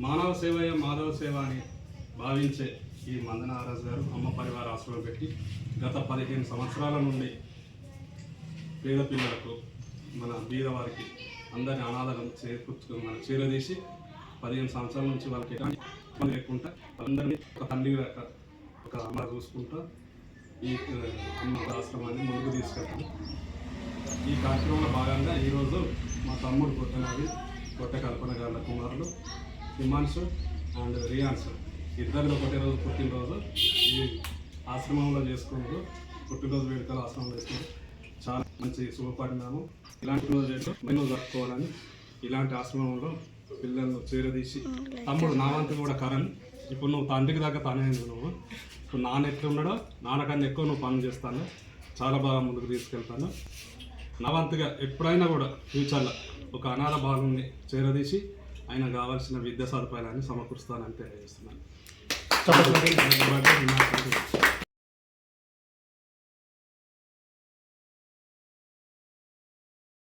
మానవ సేవయ మాధవ సేవ అని భావించే ఈ మందన ఆరాజ్ గారు అమ్మ పరివార ఆశ్రమం పెట్టి గత పదిహేను సంవత్సరాల నుండి పేద పిల్లలకు మన బీద వారికి అందరిని అనాథలను చేకూర్చు మన చేరదీసి పదిహేను సంవత్సరాల నుంచి వాళ్ళకి ఎలాంటి ఇబ్బంది లేకుండా అందరినీ ఒక తల్లి లెక్క ఒక అమ్మ చూసుకుంటూ ఈ అమ్మ ఆశ్రమాన్ని ముందుకు తీసుకెళ్తాను ఈ కార్యక్రమంలో భాగంగా ఈరోజు మా తమ్ముడు కొట్టనది కొట్ట కల్పన గారి కుమారులు హిమాన్షు అండ్ రియాన్స్ ఇద్దరిది ఒకటే రోజు పుట్టినరోజు. ఈ ఆశ్రమంలో చేసుకుంటూ పుట్టినరోజు వేడుకలు ఆశ్రమంలో చేసుకుంటూ చాలా మంచి శుభపరిణామం ఇలాంటి రోజు మేము జరుపుకోవాలని ఇలాంటి ఆశ్రమంలో పిల్లలను చేరదీసి తమ్ముడు నా వంతు కూడా కరణ్. ఇప్పుడు నువ్వు తండ్రికి దాకా తనైంది నువ్వు. ఇప్పుడు నాన్న ఎట్లున్నాడో నాన్నకన్నా ఎక్కువ నువ్వు పనులు చేస్తాను. చాలా బాగా ముందుకు తీసుకెళ్తాను. నా వంతుగా ఎప్పుడైనా కూడా ఫ్యూచర్లో ఒక అనాథ బాలుని చేరదీసి ఆయన కావాల్సిన విద్యా సదుపాయాలన్నీ సమకూరుస్తానని తెలియజేస్తున్నాను